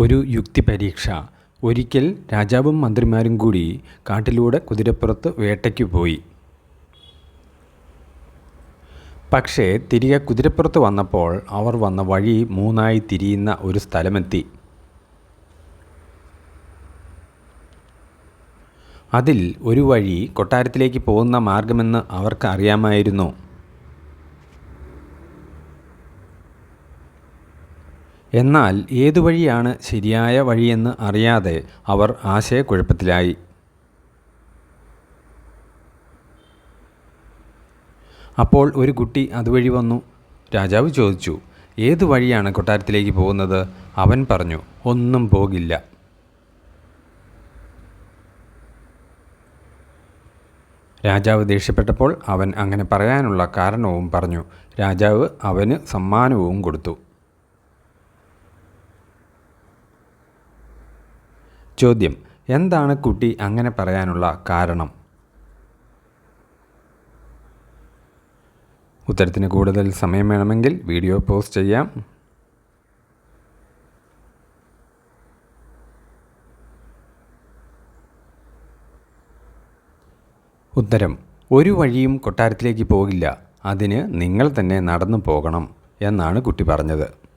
ഒരു യുക്തി പരീക്ഷ. ഒരിക്കൽ രാജാവും മന്ത്രിമാരും കൂടി കാട്ടിലൂടെ കുതിരപ്പുറത്ത് വേട്ടയ്ക്ക് പോയി. പക്ഷേ തിരികെ കുതിരപ്പുറത്ത് വന്നപ്പോൾ അവർ വന്ന വഴി മൂന്നായി തിരിയുന്ന ഒരു സ്ഥലമെത്തി. അതിൽ ഒരു വഴി കൊട്ടാരത്തിലേക്ക് പോകുന്ന മാർഗമെന്ന് അവർക്ക് അറിയാമായിരുന്നു. എന്നാൽ ഏതു വഴിയാണ് ശരിയായ വഴിയെന്ന് അറിയാതെ അവർ ആശയക്കുഴപ്പത്തിലായി. അപ്പോൾ ഒരു കുട്ടി അതുവഴി വന്നു. രാജാവ് ചോദിച്ചു ഏതു വഴിയാണ് കൊട്ടാരത്തിലേക്ക് പോകുന്നത്? അവൻ പറഞ്ഞു ഒന്നും പോകില്ല. രാജാവ് ദേഷ്യപ്പെട്ടപ്പോൾ അവൻ അങ്ങനെ പറയാനുള്ള കാരണവും പറഞ്ഞു. രാജാവ് അവന് സമ്മാനവും കൊടുത്തു. ചോദ്യം. എന്താണ് കുട്ടി അങ്ങനെ പറയാനുള്ള കാരണം? ഉത്തരത്തിന് കൂടുതൽ സമയം വേണമെങ്കിൽ വീഡിയോ പോസ്റ്റ് ചെയ്യാം. ഉത്തരം. ഒരു വഴിയും കൊട്ടാരത്തിലേക്ക് പോകില്ല. അതിന് നിങ്ങൾ തന്നെ നടന്നു പോകണം എന്നാണ് കുട്ടി പറഞ്ഞത്.